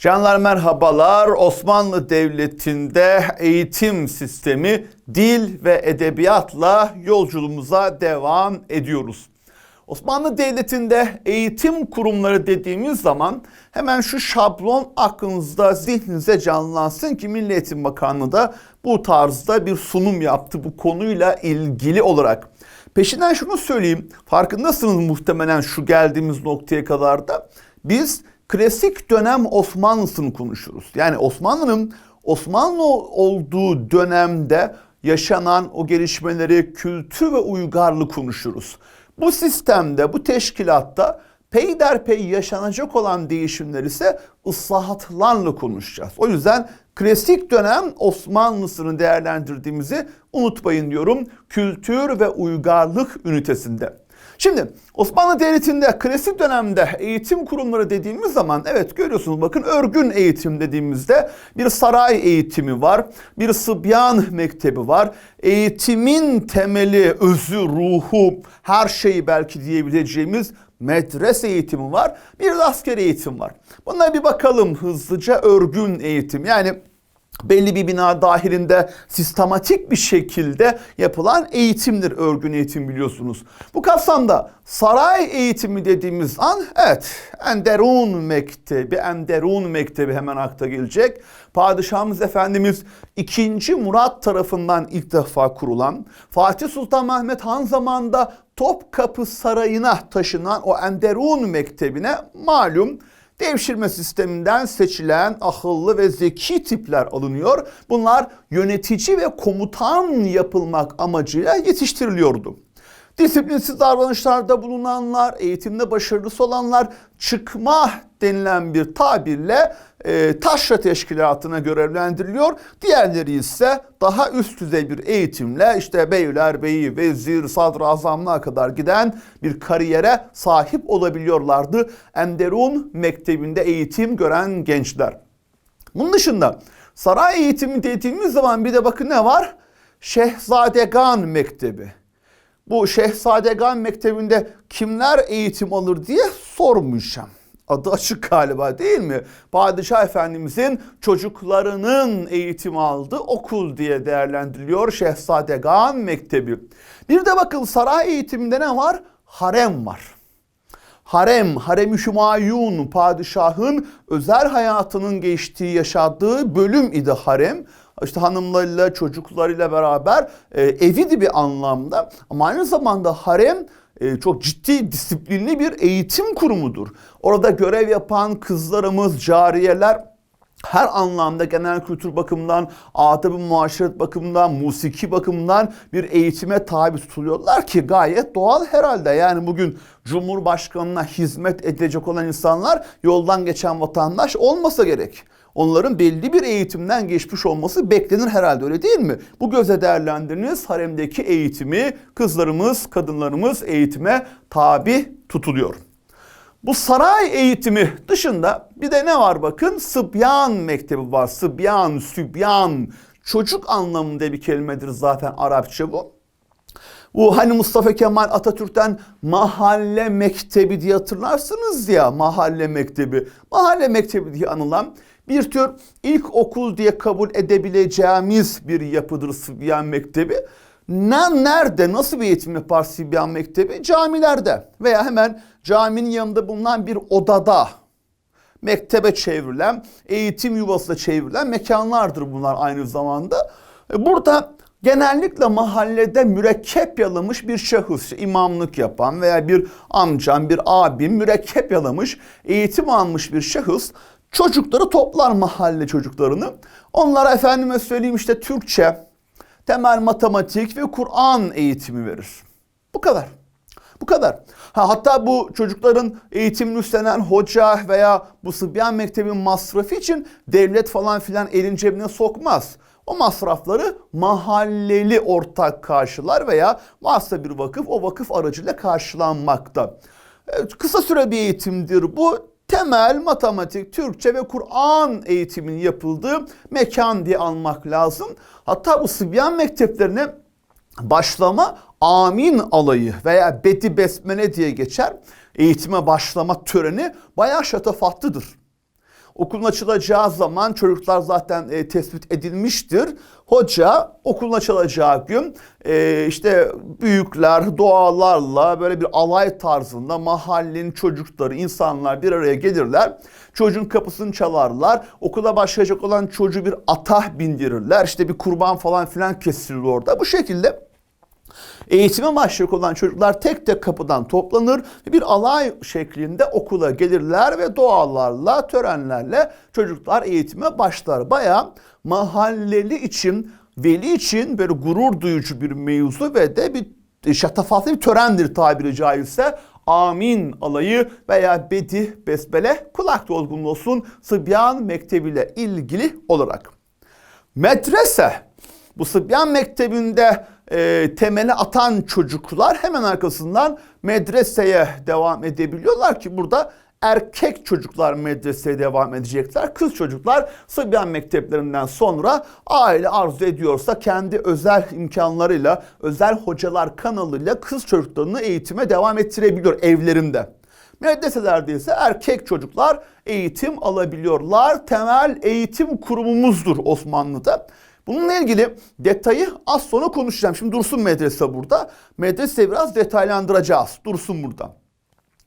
Canlar merhabalar. Osmanlı Devleti'nde eğitim sistemi dil ve edebiyatla yolculuğumuza devam ediyoruz. Osmanlı Devleti'nde eğitim kurumları dediğimiz zaman hemen şu şablon aklınızda zihninize canlansın ki Milli Eğitim Bakanlığı da bu tarzda bir sunum yaptı bu konuyla ilgili olarak. Peşinden şunu söyleyeyim farkındasınız muhtemelen şu geldiğimiz noktaya kadar da biz klasik dönem Osmanlısını konuşuruz. Yani Osmanlı'nın Osmanlı olduğu dönemde yaşanan o gelişmeleri, kültür ve uygarlığı konuşuruz. Bu sistemde, bu teşkilatta peyderpey yaşanacak olan değişimler ise ıslahatlarla konuşacağız. O yüzden klasik dönem Osmanlısını değerlendirdiğimizi unutmayın diyorum kültür ve uygarlık ünitesinde. Şimdi Osmanlı Devleti'nde klasik dönemde eğitim kurumları dediğimiz zaman evet görüyorsunuz bakın örgün eğitim dediğimizde bir saray eğitimi var, bir sıbyan mektebi var. Eğitimin temeli, özü, ruhu, her şeyi belki diyebileceğimiz medrese eğitimi var. Bir de asker eğitim var. Buna bir bakalım hızlıca örgün eğitim. Yani belli bir bina dahilinde sistematik bir şekilde yapılan eğitimdir örgün eğitim biliyorsunuz. Bu kapsamda saray eğitimi dediğimiz an evet Enderun Mektebi, Enderun Mektebi hemen akta gelecek. Padişahımız Efendimiz 2. Murat tarafından ilk defa kurulan Fatih Sultan Mehmet Han zamanında Topkapı Sarayı'na taşınan o Enderun Mektebi'ne malum Devşirme sisteminden seçilen akıllı ve zeki tipler alınıyor. Bunlar yönetici ve komutan yapılmak amacıyla yetiştiriliyordu. Disiplinsiz davranışlarda bulunanlar, eğitimde başarılısı olanlar çıkma denilen bir tabirle e, taşra teşkilatına görevlendiriliyor. Diğerleri ise daha üst düzey bir eğitimle işte beyler beyi, vezir, sadrazamlığa kadar giden bir kariyere sahip olabiliyorlardı. Enderun Mektebi'nde eğitim gören gençler. Bunun dışında saray eğitimi dediğimiz zaman bir de bakın ne var? Şehzadegan Mektebi. Bu Şehzadegan Mektebi'nde kimler eğitim alır diye sormuşum adı açık galiba değil mi? Padişah Efendimizin çocuklarının eğitim aldığı okul diye değerlendiriliyor Şehzadegan Mektebi. Bir de bakın saray eğitiminde ne var? Harem var. Harem, harem-i şumayun, padişahın özel hayatının geçtiği, yaşadığı bölüm idi harem. İşte hanımlarıyla, çocuklarıyla beraber e, evidi bir anlamda. Ama aynı zamanda harem e, çok ciddi disiplinli bir eğitim kurumudur. Orada görev yapan kızlarımız, cariyeler her anlamda genel kültür bakımından, adab-ı muaşeret bakımından, musiki bakımından bir eğitime tabi tutuluyorlar ki gayet doğal herhalde. Yani bugün Cumhurbaşkanına hizmet edecek olan insanlar yoldan geçen vatandaş olmasa gerek onların belli bir eğitimden geçmiş olması beklenir herhalde öyle değil mi? Bu göze değerlendiriniz haremdeki eğitimi kızlarımız, kadınlarımız eğitime tabi tutuluyor. Bu saray eğitimi dışında bir de ne var bakın? Sıbyan mektebi var. Sıbyan, sübyan. Çocuk anlamında bir kelimedir zaten Arapça bu. Bu hani Mustafa Kemal Atatürk'ten mahalle mektebi diye hatırlarsınız ya mahalle mektebi. Mahalle mektebi diye anılan bir tür ilk okul diye kabul edebileceğimiz bir yapıdır Sibyan Mektebi. Ne, nerede, nasıl bir eğitim yapar Sibyan Mektebi? Camilerde veya hemen caminin yanında bulunan bir odada mektebe çevrilen, eğitim yuvasına çevrilen mekanlardır bunlar aynı zamanda. E, burada genellikle mahallede mürekkep yalamış bir şahıs, imamlık yapan veya bir amcam, bir abim mürekkep yalamış, eğitim almış bir şahıs Çocukları toplar mahalle çocuklarını. Onlara efendime söyleyeyim işte Türkçe, temel matematik ve Kur'an eğitimi verir. Bu kadar. Bu kadar. Ha, hatta bu çocukların eğitimini üstlenen hoca veya bu Sıbyan Mektebi'nin masrafı için devlet falan filan elin cebine sokmaz. O masrafları mahalleli ortak karşılar veya varsa bir vakıf o vakıf aracıyla karşılanmakta. Kısa süre bir eğitimdir bu temel matematik, Türkçe ve Kur'an eğitiminin yapıldığı mekan diye almak lazım. Hatta bu Sıbyan mekteplerine başlama amin alayı veya beti besmele diye geçer. Eğitime başlama töreni bayağı şatafatlıdır. Okulun açılacağı zaman çocuklar zaten e, tespit edilmiştir. Hoca okulun açılacağı gün e, işte büyükler dualarla böyle bir alay tarzında mahallenin çocukları insanlar bir araya gelirler. Çocuğun kapısını çalarlar. Okula başlayacak olan çocuğu bir ata bindirirler. İşte bir kurban falan filan kesilir orada. Bu şekilde Eğitime başlayacak olan çocuklar tek tek kapıdan toplanır bir alay şeklinde okula gelirler ve dualarla, törenlerle çocuklar eğitime başlar. Baya mahalleli için, veli için böyle gurur duyucu bir mevzu ve de bir şatafatlı bir törendir tabiri caizse. Amin alayı veya bedi besbele kulak dolgunluğu olsun Sıbyan Mektebi ile ilgili olarak. Medrese bu Sıbyan Mektebi'nde e, temeli atan çocuklar hemen arkasından medreseye devam edebiliyorlar ki burada erkek çocuklar medreseye devam edecekler. Kız çocuklar Sıbyan mekteplerinden sonra aile arzu ediyorsa kendi özel imkanlarıyla, özel hocalar kanalıyla kız çocuklarını eğitime devam ettirebiliyor evlerinde. Medreselerde ise erkek çocuklar eğitim alabiliyorlar. Temel eğitim kurumumuzdur Osmanlı'da. Bununla ilgili detayı az sonra konuşacağım. Şimdi dursun medrese burada. Medreseyi biraz detaylandıracağız. Dursun burada.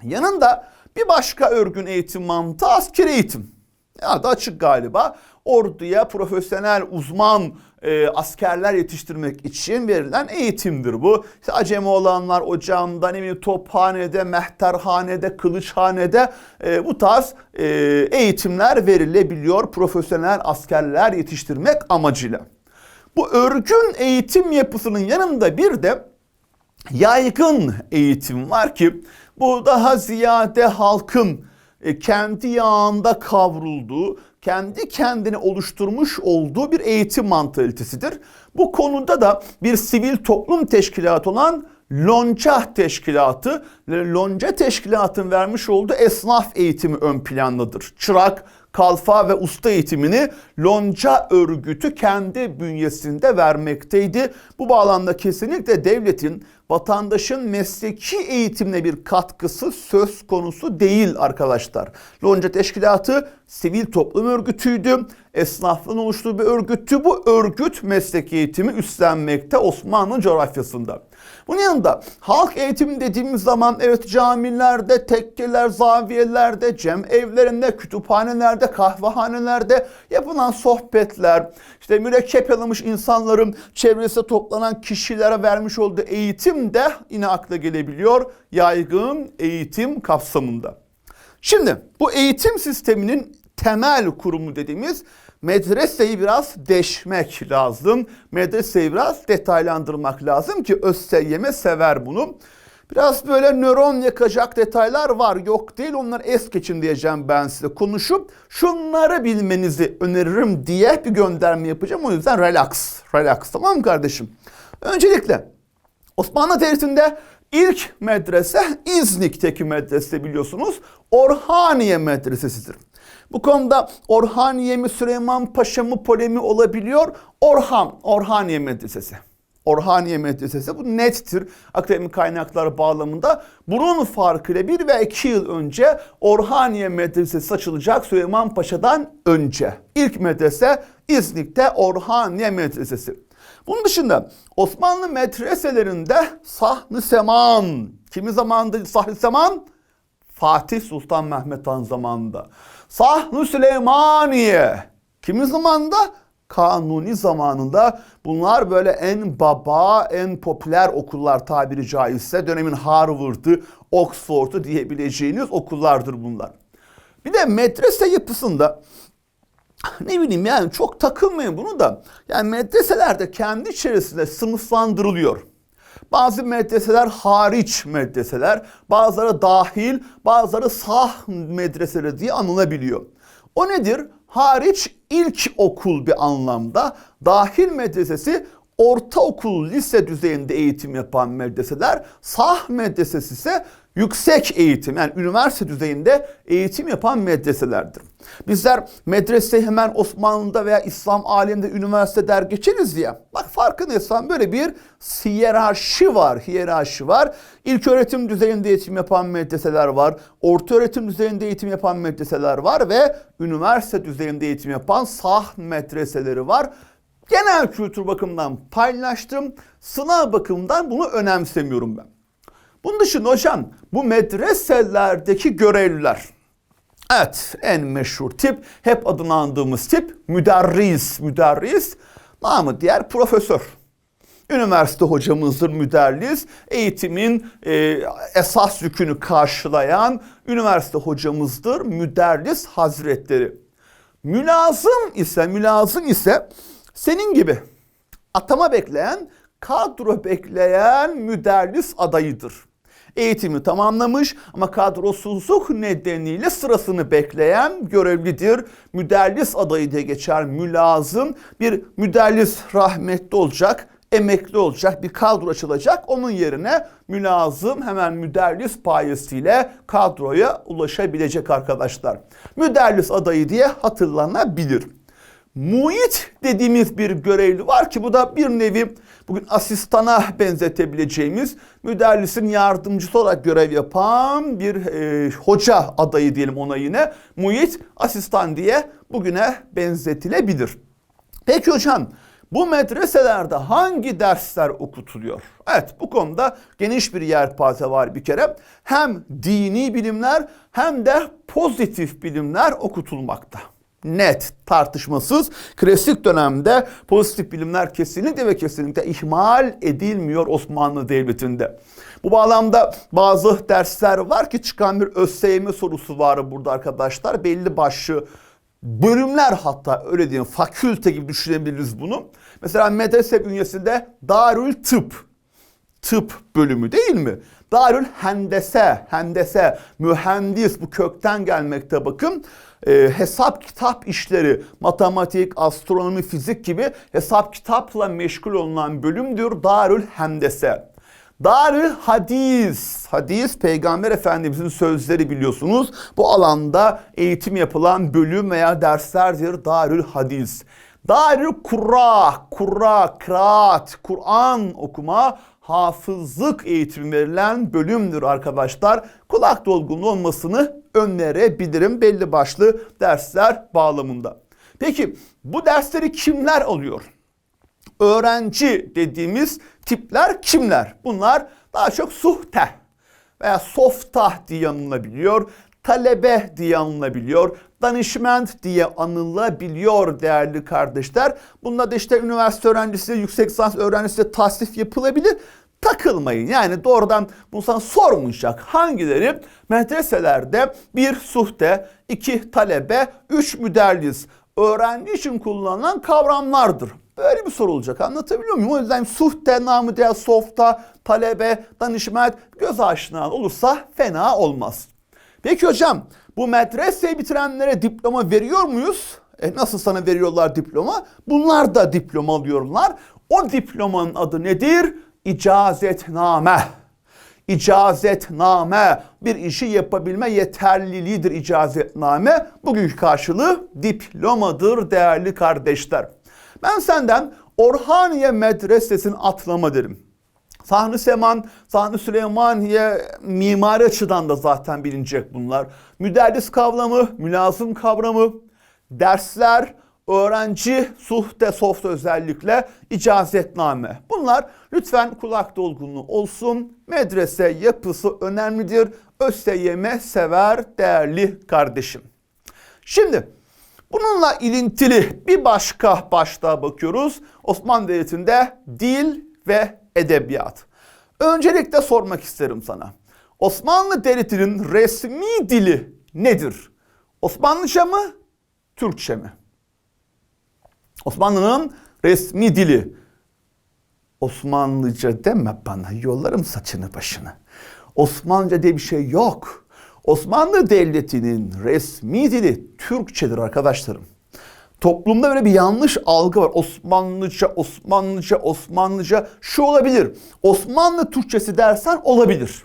Yanında bir başka örgün eğitim mantığı askeri eğitim. Ya da açık galiba. Orduya profesyonel uzman e, askerler yetiştirmek için verilen eğitimdir bu. İşte acemi olanlar ocağında, ne bileyim tophanede, mehterhanede, kılıçhanede e, bu tarz e, eğitimler verilebiliyor profesyonel askerler yetiştirmek amacıyla. Bu örgün eğitim yapısının yanında bir de yaygın eğitim var ki bu daha ziyade halkın e, kendi yağında kavrulduğu, kendi kendini oluşturmuş olduğu bir eğitim mantalitesidir. Bu konuda da bir sivil toplum teşkilatı olan Lonca Teşkilatı, Lonca Teşkilatı'nın vermiş olduğu esnaf eğitimi ön plandadır. Çırak, kalfa ve usta eğitimini Lonca örgütü kendi bünyesinde vermekteydi. Bu bağlamda kesinlikle devletin vatandaşın mesleki eğitimine bir katkısı söz konusu değil arkadaşlar. Lonca Teşkilatı sivil toplum örgütüydü. Esnaflığın oluştuğu bir örgüttü. Bu örgüt mesleki eğitimi üstlenmekte Osmanlı coğrafyasında. Bunun yanında halk eğitimi dediğimiz zaman evet camilerde, tekkeler, zaviyelerde, cem evlerinde, kütüphanelerde, kahvehanelerde yapılan sohbetler, işte mürekkep yalamış insanların çevresinde toplanan kişilere vermiş olduğu eğitim de yine akla gelebiliyor yaygın eğitim kapsamında. Şimdi bu eğitim sisteminin temel kurumu dediğimiz medreseyi biraz deşmek lazım. Medreseyi biraz detaylandırmak lazım ki ÖSYM sever bunu. Biraz böyle nöron yakacak detaylar var. Yok değil onlar es geçin diyeceğim ben size. Konuşup şunları bilmenizi öneririm diye bir gönderme yapacağım. O yüzden relax. Relax tamam mı kardeşim? Öncelikle Osmanlı Devleti'nde ilk medrese İznik'teki medrese biliyorsunuz. Orhaniye medresesidir. Bu konuda Orhaniye mi Süleyman Paşa mı polemi olabiliyor. Orhan, Orhaniye Medresesi. Orhaniye Medresesi bu nettir akademik kaynaklar bağlamında. Bunun farkıyla bir ve iki yıl önce Orhaniye Medresesi açılacak Süleyman Paşa'dan önce. İlk medrese İznik'te Orhaniye Medresesi. Bunun dışında Osmanlı medreselerinde Sahn-ı Seman. Kimi zamanında Sahn-ı Seman? Fatih Sultan Mehmet Han zamanında. Sahnu Süleymaniye. Kimin zamanında? Kanuni zamanında bunlar böyle en baba, en popüler okullar tabiri caizse dönemin Harvard'ı, Oxford'u diyebileceğiniz okullardır bunlar. Bir de medrese yapısında ne bileyim yani çok takılmayın bunu da yani medreselerde kendi içerisinde sınıflandırılıyor. Bazı medreseler hariç medreseler, bazıları dahil, bazıları sah medreseleri diye anılabiliyor. O nedir? Hariç ilk okul bir anlamda, dahil medresesi ortaokul, lise düzeyinde eğitim yapan medreseler, sah medresesi ise yüksek eğitim yani üniversite düzeyinde eğitim yapan medreselerdir. Bizler medrese hemen Osmanlı'da veya İslam aleminde üniversite der geçeriz ya. Bak farkındaysan böyle bir hiyerarşi var, hiyerarşi var. İlk öğretim düzeyinde eğitim yapan medreseler var. Orta öğretim düzeyinde eğitim yapan medreseler var ve üniversite düzeyinde eğitim yapan sah medreseleri var. Genel kültür bakımından paylaştım. Sınav bakımından bunu önemsemiyorum ben. Bunun dışında hocam bu medreselerdeki görevliler. Evet en meşhur tip hep adını andığımız tip müderris. Müderris namı diğer profesör. Üniversite hocamızdır müderris. Eğitimin e, esas yükünü karşılayan üniversite hocamızdır müderris hazretleri. Mülazım ise mülazım ise senin gibi atama bekleyen, kadro bekleyen müderris adayıdır. Eğitimi tamamlamış ama kadrosuzluk nedeniyle sırasını bekleyen görevlidir. Müderris adayı diye geçer mülazım. Bir müderris rahmetli olacak, emekli olacak, bir kadro açılacak. Onun yerine mülazım hemen müderris payesiyle kadroya ulaşabilecek arkadaşlar. Müderris adayı diye hatırlanabilir. Muit dediğimiz bir görevli var ki bu da bir nevi bugün asistana benzetebileceğimiz müderrisin yardımcısı olarak görev yapan bir e, hoca adayı diyelim ona yine. Muit asistan diye bugüne benzetilebilir. Peki hocam bu medreselerde hangi dersler okutuluyor? Evet bu konuda geniş bir yelpaze var bir kere. Hem dini bilimler hem de pozitif bilimler okutulmakta net, tartışmasız. Klasik dönemde pozitif bilimler kesinlikle ve kesinlikle ihmal edilmiyor Osmanlı Devleti'nde. Bu bağlamda bazı dersler var ki çıkan bir ÖSYM sorusu var burada arkadaşlar. Belli başlı bölümler hatta öyle diyeyim fakülte gibi düşünebiliriz bunu. Mesela medrese bünyesinde Darül Tıp tıp bölümü değil mi? Darül Hendese, Hendese, mühendis bu kökten gelmekte bakın. Ee, hesap kitap işleri, matematik, astronomi, fizik gibi hesap kitapla meşgul olunan bölüm diyor Darül Hendese. Darül Hadis, hadis Peygamber Efendimizin sözleri biliyorsunuz. Bu alanda eğitim yapılan bölüm veya derslerdir Darül Hadis. Darül Kurra, Kurra, Kıraat, Kur'an okuma, hafızlık eğitimi verilen bölümdür arkadaşlar. Kulak dolgunluğu olmasını önerebilirim belli başlı dersler bağlamında. Peki bu dersleri kimler alıyor? Öğrenci dediğimiz tipler kimler? Bunlar daha çok suhte veya softah diye anılabiliyor talebe diye anılabiliyor. Danışment diye anılabiliyor değerli kardeşler. Bunda da işte üniversite öğrencisi, yüksek lisans öğrencisi tasnif yapılabilir. Takılmayın yani doğrudan bunu sana sormayacak. Hangileri medreselerde bir suhte, iki talebe, üç müderris öğrenci için kullanılan kavramlardır. Böyle bir soru olacak anlatabiliyor muyum? O yüzden suhte namı diğer softa, talebe, danışmet göz aşina olursa fena olmaz. Peki hocam bu medreseyi bitirenlere diploma veriyor muyuz? E nasıl sana veriyorlar diploma? Bunlar da diploma alıyorlar. O diplomanın adı nedir? İcazetname. İcazetname bir işi yapabilme yeterliliğidir icazetname. Bugünkü karşılığı diplomadır değerli kardeşler. Ben senden Orhaniye Medresesi'ni atlama derim. Sahni Seman, Sahni Süleymaniye mimari açıdan da zaten bilinecek bunlar. Müderris kavramı, mülazım kavramı, dersler, öğrenci, suhte, soft özellikle icazetname. Bunlar lütfen kulak dolgunluğu olsun. Medrese yapısı önemlidir. ÖSYM sever değerli kardeşim. Şimdi bununla ilintili bir başka başlığa bakıyoruz. Osmanlı Devleti'nde dil ve edebiyat. Öncelikle sormak isterim sana. Osmanlı Devleti'nin resmi dili nedir? Osmanlıca mı? Türkçe mi? Osmanlı'nın resmi dili. Osmanlıca deme bana yollarım saçını başını. Osmanlıca diye bir şey yok. Osmanlı Devleti'nin resmi dili Türkçedir arkadaşlarım. Toplumda böyle bir yanlış algı var. Osmanlıca, Osmanlıca, Osmanlıca şu olabilir. Osmanlı Türkçesi dersen olabilir.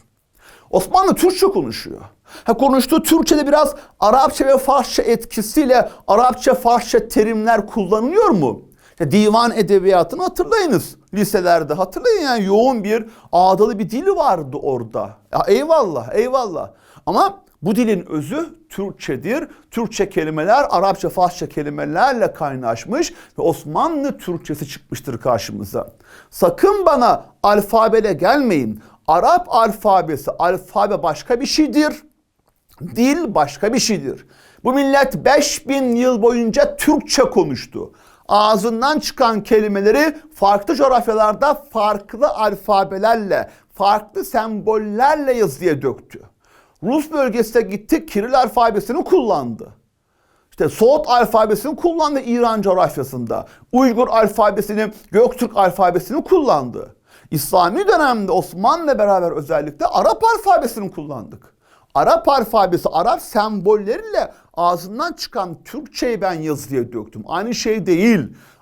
Osmanlı Türkçe konuşuyor. Ha konuştuğu Türkçe'de biraz Arapça ve Farsça etkisiyle Arapça Farsça terimler kullanılıyor mu? Ya divan edebiyatını hatırlayınız. Liselerde hatırlayın yani yoğun bir ağdalı bir dili vardı orada. Ya eyvallah eyvallah. Ama bu dilin özü Türkçedir. Türkçe kelimeler Arapça, Farsça kelimelerle kaynaşmış ve Osmanlı Türkçesi çıkmıştır karşımıza. Sakın bana alfabeyle gelmeyin. Arap alfabesi, alfabe başka bir şeydir. Dil başka bir şeydir. Bu millet 5000 yıl boyunca Türkçe konuştu. Ağzından çıkan kelimeleri farklı coğrafyalarda farklı alfabelerle, farklı sembollerle yazıya döktü. Rus bölgesine gitti Kiril alfabesini kullandı. İşte Soğut alfabesini kullandı İran coğrafyasında. Uygur alfabesini, Göktürk alfabesini kullandı. İslami dönemde Osmanlı'la beraber özellikle Arap alfabesini kullandık. Arap alfabesi, Arap sembolleriyle ağzından çıkan Türkçeyi ben yazıya döktüm. Aynı şey değil.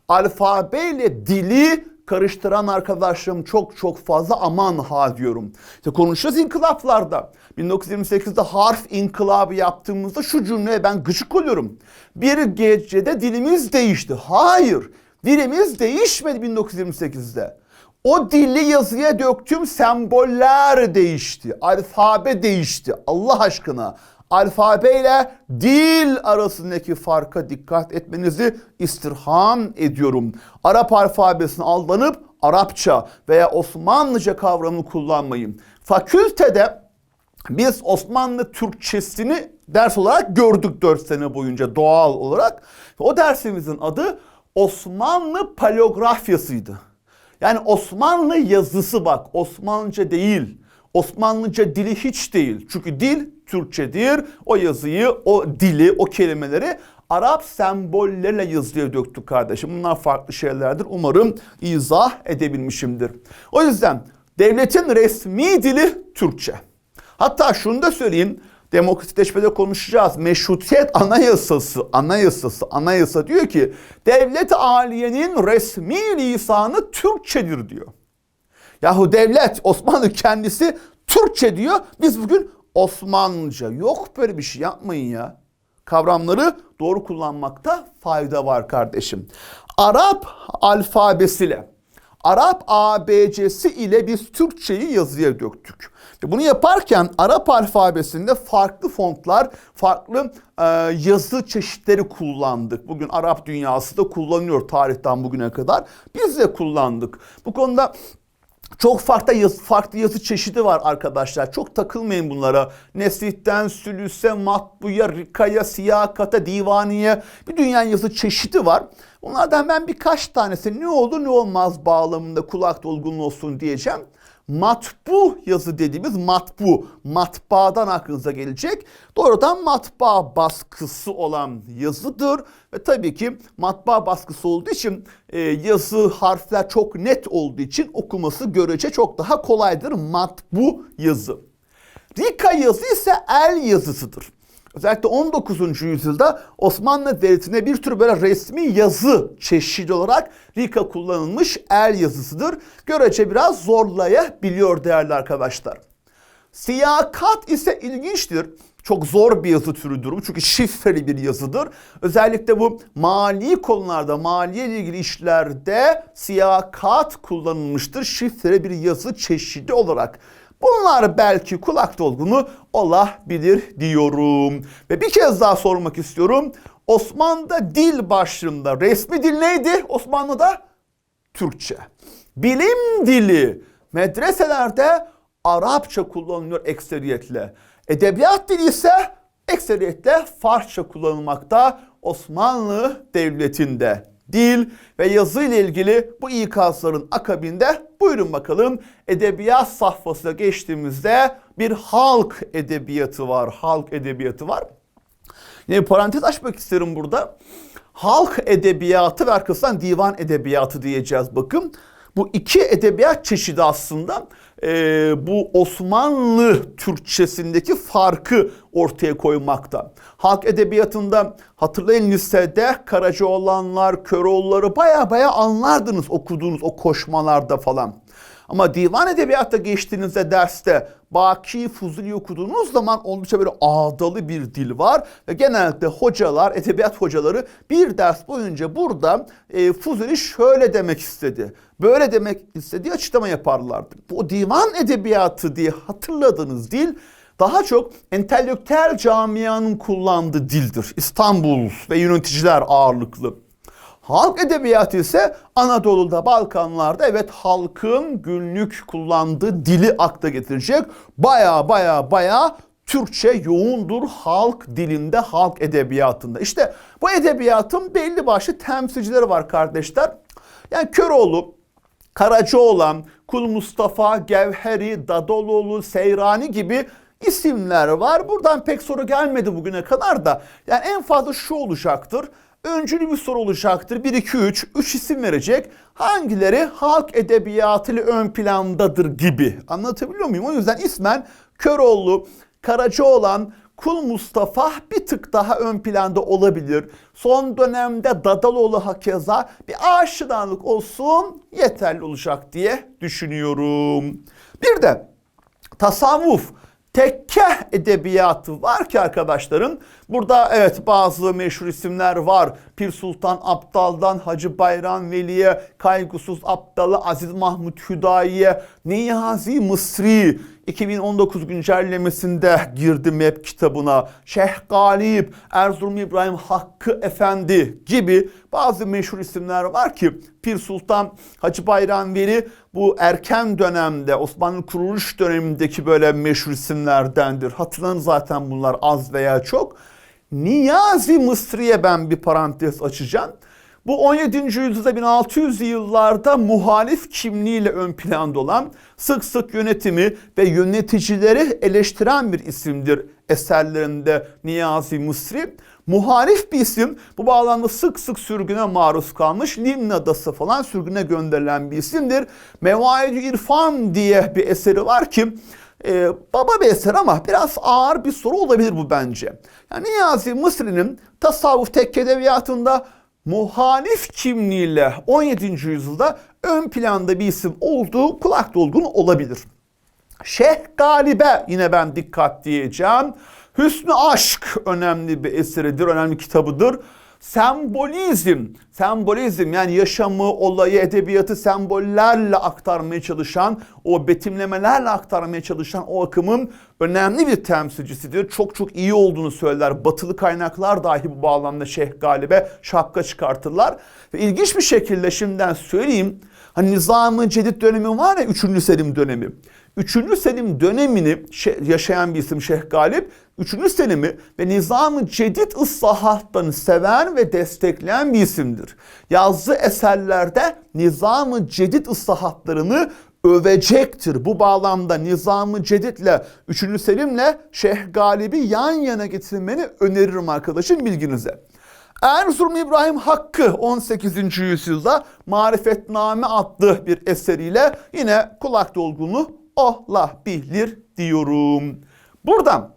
Alfabeyle dili karıştıran arkadaşlarım çok çok fazla aman ha diyorum. İşte konuşacağız inkılaplarda. 1928'de harf inkılabı yaptığımızda şu cümleye ben gıcık oluyorum. Bir gecede dilimiz değişti. Hayır. Dilimiz değişmedi 1928'de. O dili yazıya döktüm semboller değişti. Alfabe değişti. Allah aşkına alfabeyle dil arasındaki farka dikkat etmenizi istirham ediyorum. Arap alfabesine aldanıp Arapça veya Osmanlıca kavramını kullanmayın. Fakültede biz Osmanlı Türkçesini ders olarak gördük 4 sene boyunca doğal olarak. O dersimizin adı Osmanlı paleografyasıydı. Yani Osmanlı yazısı bak Osmanlıca değil. Osmanlıca dili hiç değil. Çünkü dil Türkçedir. O yazıyı, o dili, o kelimeleri Arap sembollerle yazıya döktük kardeşim. Bunlar farklı şeylerdir. Umarım izah edebilmişimdir. O yüzden devletin resmi dili Türkçe. Hatta şunu da söyleyeyim. Demokratikleşmede konuşacağız. Meşrutiyet anayasası, anayasası, anayasa diyor ki devlet aliyenin resmi lisanı Türkçedir diyor. Yahu devlet Osmanlı kendisi Türkçe diyor. Biz bugün Osmanlıca. Yok böyle bir şey yapmayın ya. Kavramları doğru kullanmakta fayda var kardeşim. Arap alfabesiyle, Arap ABC'si ile biz Türkçeyi yazıya döktük. Bunu yaparken Arap alfabesinde farklı fontlar, farklı e, yazı çeşitleri kullandık. Bugün Arap dünyası da kullanıyor tarihten bugüne kadar. Biz de kullandık. Bu konuda çok farklı yazı, farklı yazı çeşidi var arkadaşlar. Çok takılmayın bunlara. Nesihten, sülüse, matbuya, rikaya, siyakata, divaniye bir dünya yazı çeşidi var. Bunlardan ben birkaç tanesi ne olur ne olmaz bağlamında kulak dolgunluğu olsun diyeceğim. Matbu yazı dediğimiz matbu, matbaadan aklınıza gelecek. Doğrudan matbaa baskısı olan yazıdır. Ve tabii ki matbaa baskısı olduğu için e, yazı, harfler çok net olduğu için okuması görece çok daha kolaydır matbu yazı. Rika yazı ise el yazısıdır. Özellikle 19. yüzyılda Osmanlı Devleti'ne bir tür böyle resmi yazı çeşidi olarak Rika kullanılmış el yazısıdır. Görece biraz zorlayabiliyor değerli arkadaşlar. Siyakat ise ilginçtir. Çok zor bir yazı türüdür bu çünkü şifreli bir yazıdır. Özellikle bu mali konularda, maliye ile ilgili işlerde siyakat kullanılmıştır. Şifreli bir yazı çeşidi olarak. Bunlar belki kulak dolgunu olabilir diyorum. Ve bir kez daha sormak istiyorum. Osmanlı'da dil başlığında resmi dil neydi Osmanlı'da? Türkçe. Bilim dili medreselerde Arapça kullanılıyor ekseriyetle. Edebiyat dili ise ekseriyetle Farsça kullanılmakta Osmanlı Devleti'nde. Dil ve yazı ile ilgili bu ikazların akabinde buyurun bakalım edebiyat safhasına geçtiğimizde bir halk edebiyatı var. Halk edebiyatı var. Yine bir parantez açmak isterim burada. Halk edebiyatı ve arkasından divan edebiyatı diyeceğiz bakın. Bu iki edebiyat çeşidi aslında e, bu Osmanlı Türkçesindeki farkı ortaya koymakta. Halk edebiyatında hatırlayın lisede Karacaoğlanlar, Köroğulları baya baya anlardınız okuduğunuz o koşmalarda falan. Ama divan edebiyatta geçtiğinizde derste Baki Fuzuli okuduğunuz zaman oldukça böyle ağdalı bir dil var. Ve genellikle hocalar, edebiyat hocaları bir ders boyunca burada e, Fuzuli şöyle demek istedi. Böyle demek istediği açıklama yaparlardı. Bu divan edebiyatı diye hatırladığınız dil daha çok entelektüel camianın kullandığı dildir. İstanbul ve yöneticiler ağırlıklı. Halk edebiyatı ise Anadolu'da, Balkanlarda evet halkın günlük kullandığı dili akla getirecek. Baya baya baya Türkçe yoğundur halk dilinde, halk edebiyatında. İşte bu edebiyatın belli başlı temsilcileri var kardeşler. Yani Köroğlu, Karacaoğlan, Kul Mustafa, Gevheri, Dadoloğlu, Seyrani gibi isimler var. Buradan pek soru gelmedi bugüne kadar da. Yani en fazla şu olacaktır. Öncülü bir soru olacaktır. 1, 2, 3. 3 isim verecek. Hangileri halk edebiyatı ile ön plandadır gibi. Anlatabiliyor muyum? O yüzden ismen Köroğlu, Karacaoğlan, Kul Mustafa bir tık daha ön planda olabilir. Son dönemde Dadaloğlu hakeza bir aşinalık olsun yeterli olacak diye düşünüyorum. Bir de tasavvuf tekke edebiyatı var ki arkadaşlarım. Burada evet bazı meşhur isimler var. Pir Sultan Abdal'dan Hacı Bayram Veli'ye, Kaygısız Abdal'a, Aziz Mahmut Hüdayi'ye, Niyazi Mısri 2019 güncellemesinde girdim hep kitabına. Şeyh Galip, Erzurum İbrahim Hakkı Efendi gibi bazı meşhur isimler var ki Pir Sultan Hacı Bayram Veli bu erken dönemde Osmanlı kuruluş dönemindeki böyle meşhur isimlerdendir. Hatırlayın zaten bunlar az veya çok. Niyazi Mısri'ye ben bir parantez açacağım. Bu 17. yüzyılda 1600'lü yıllarda muhalif kimliğiyle ön planda olan sık sık yönetimi ve yöneticileri eleştiren bir isimdir eserlerinde Niyazi Mısri. Muhalif bir isim bu bağlamda sık sık sürgüne maruz kalmış. Limna Adası falan sürgüne gönderilen bir isimdir. Mevaid-i İrfan diye bir eseri var ki ee, baba bir eser ama biraz ağır bir soru olabilir bu bence. Yani Niyazi Mısri'nin tasavvuf tekke edebiyatında muhalif kimliğiyle 17. yüzyılda ön planda bir isim olduğu kulak dolgun olabilir. Şeyh Galip'e yine ben dikkat diyeceğim. Hüsnü Aşk önemli bir eseridir, önemli kitabıdır. Sembolizm, sembolizm yani yaşamı, olayı, edebiyatı sembollerle aktarmaya çalışan, o betimlemelerle aktarmaya çalışan o akımın önemli bir temsilcisidir. Çok çok iyi olduğunu söyler. Batılı kaynaklar dahi bu bağlamda Şeyh Galip'e şapka çıkartırlar. Ve ilginç bir şekilde şimdiden söyleyeyim. Hani Nizam-ı Cedid dönemi var ya 3. Selim dönemi. 3. Selim dönemini yaşayan bir isim Şeyh Galip, 3. Selim'i ve Nizam-ı Cedid ıslahatlarını seven ve destekleyen bir isimdir. Yazdığı eserlerde Nizam-ı Cedid ıslahatlarını övecektir. Bu bağlamda Nizam-ı Cedid'le 3. Selim'le Şeyh Galip'i yan yana getirmeni öneririm arkadaşım bilginize. Erzurum İbrahim Hakkı 18. yüzyılda Marifetname adlı bir eseriyle yine kulak dolgunluğu olabilir diyorum. Buradan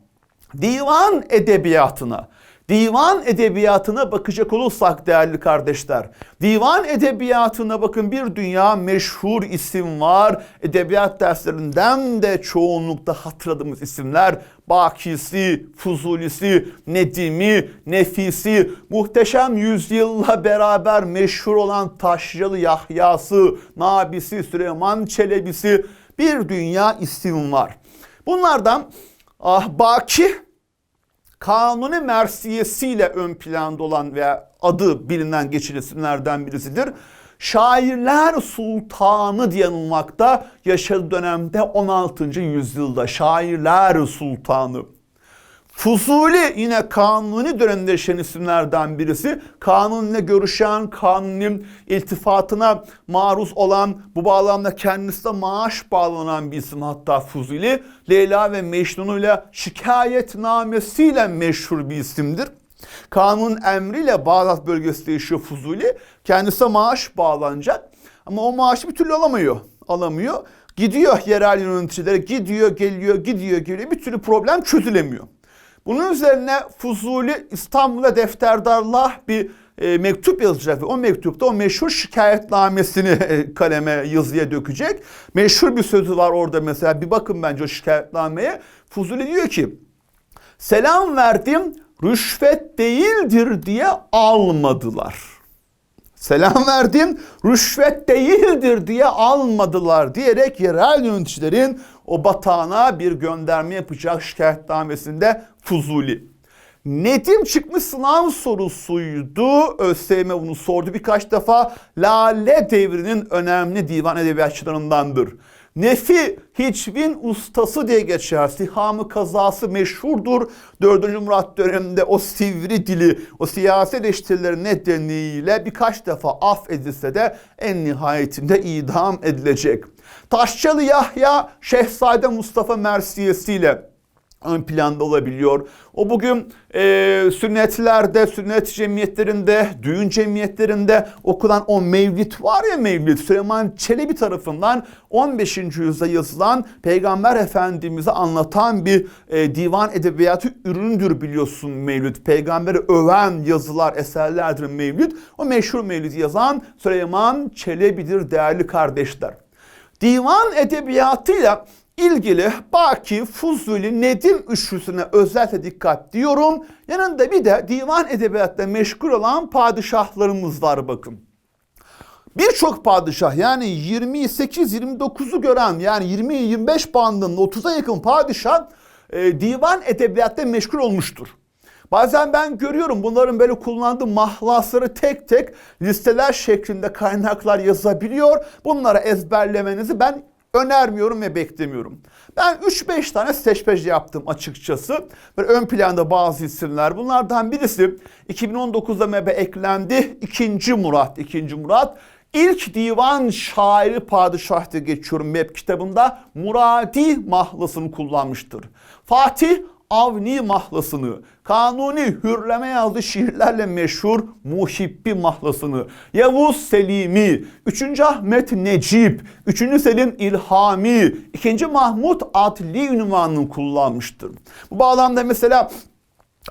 divan edebiyatına, divan edebiyatına bakacak olursak değerli kardeşler. Divan edebiyatına bakın bir dünya meşhur isim var. Edebiyat derslerinden de çoğunlukta hatırladığımız isimler. Bakisi, Fuzulisi, Nedimi, Nefisi, muhteşem yüzyılla beraber meşhur olan Taşyalı Yahya'sı, Nabisi, Süleyman Çelebisi bir dünya isim var. Bunlardan ah, Baki Kanuni Mersiyesiyle ön planda olan veya adı bilinen geçici isimlerden birisidir. Şairler Sultanı diye anılmakta yaşadığı dönemde 16. yüzyılda Şairler Sultanı. Fuzuli yine Kanuni döneminde yaşayan isimlerden birisi. Kanuni'yle görüşen, Kanuni'nin iltifatına maruz olan, bu bağlamda kendisine maaş bağlanan bir isim hatta Fuzuli. Leyla ve Mecnun'u ile şikayetnamesiyle meşhur bir isimdir. Kanun emriyle Bağdat bölgesinde yaşıyor Fuzuli. Kendisine maaş bağlanacak ama o maaşı bir türlü alamıyor. Alamıyor. Gidiyor yerel yöneticilere, gidiyor, geliyor, gidiyor, geliyor. Bir türlü problem çözülemiyor. Bunun üzerine Fuzuli İstanbul'a defterdarlah bir e, mektup yazacak ve o mektupta o meşhur şikayetnamesini e, kaleme yazıya dökecek. Meşhur bir sözü var orada mesela bir bakın bence o şikayetnameye. Fuzuli diyor ki selam verdim rüşvet değildir diye almadılar. Selam verdim, rüşvet değildir diye almadılar diyerek yerel yöneticilerin o batağına bir gönderme yapacak şikayetnamesinde Fuzuli. Nedim çıkmış sınav sorusuydu. ÖSYM bunu sordu birkaç defa. Lale devrinin önemli divan edebiyatçılarındandır. Nefi Hiçbin ustası diye geçer. Sihamı kazası meşhurdur. 4. Murat döneminde o sivri dili, o siyasi eleştirileri nedeniyle birkaç defa affedilse de en nihayetinde idam edilecek. Taşçalı Yahya Şehzade Mustafa Mersiyesiyle ön planda olabiliyor. O bugün e, sünnetlerde, sünnet cemiyetlerinde, düğün cemiyetlerinde okunan o mevlit var ya mevlit Süleyman Çelebi tarafından 15. yüzyılda yazılan Peygamber Efendimiz'i anlatan bir e, divan edebiyatı ürünüdür biliyorsun mevlüt. Peygamberi öven yazılar, eserlerdir mevlüt. O meşhur mevlütü yazan Süleyman Çelebi'dir değerli kardeşler. Divan edebiyatıyla ilgili Baki, Fuzuli, Nedim üçlüsüne özellikle dikkat diyorum. Yanında bir de divan edebiyatla meşgul olan padişahlarımız var bakın. Birçok padişah yani 28-29'u gören yani 20-25 bandının 30'a yakın padişah e, divan edebiyatta meşgul olmuştur. Bazen ben görüyorum bunların böyle kullandığı mahlasları tek tek listeler şeklinde kaynaklar yazabiliyor. Bunları ezberlemenizi ben önermiyorum ve beklemiyorum. Ben 3-5 tane seçmece yaptım açıkçası. Böyle ön planda bazı isimler. Bunlardan birisi 2019'da MEB'e eklendi. 2. Murat. 2. Murat. İlk divan şairi padişah geçiyorum MEB kitabında Muradi mahlasını kullanmıştır. Fatih Avni mahlasını, Kanuni Hürleme yazdığı şiirlerle meşhur Muhibbi mahlasını, Yavuz Selimi, 3. Ahmet Necip, 3. Selim İlhami, 2. Mahmut Adli ünvanını kullanmıştır. Bu bağlamda mesela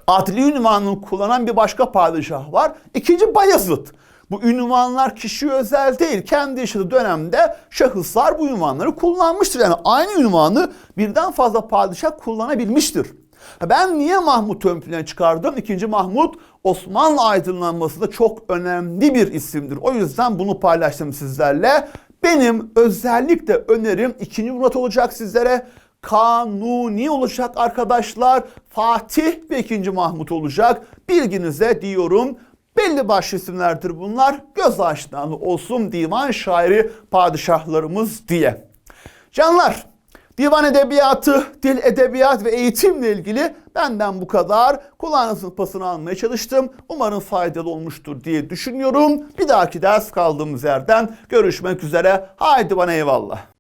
adli ünvanını kullanan bir başka padişah var. İkinci Bayezid. Bu ünvanlar kişiye özel değil. Kendi yaşadığı dönemde şahıslar bu ünvanları kullanmıştır. Yani aynı ünvanı birden fazla padişah kullanabilmiştir. Ben niye Mahmut ön plana çıkardım? İkinci Mahmut Osmanlı aydınlanmasında çok önemli bir isimdir. O yüzden bunu paylaştım sizlerle. Benim özellikle önerim 2. Murat olacak sizlere. Kanuni olacak arkadaşlar. Fatih ve 2. Mahmut olacak. Bilginize diyorum. Belli başlı isimlerdir bunlar. Göz aşinalı olsun divan şairi padişahlarımız diye. Canlar Divan edebiyatı, dil edebiyat ve eğitimle ilgili benden bu kadar. Kulağınızın pasını almaya çalıştım. Umarım faydalı olmuştur diye düşünüyorum. Bir dahaki ders kaldığımız yerden görüşmek üzere. Haydi bana eyvallah.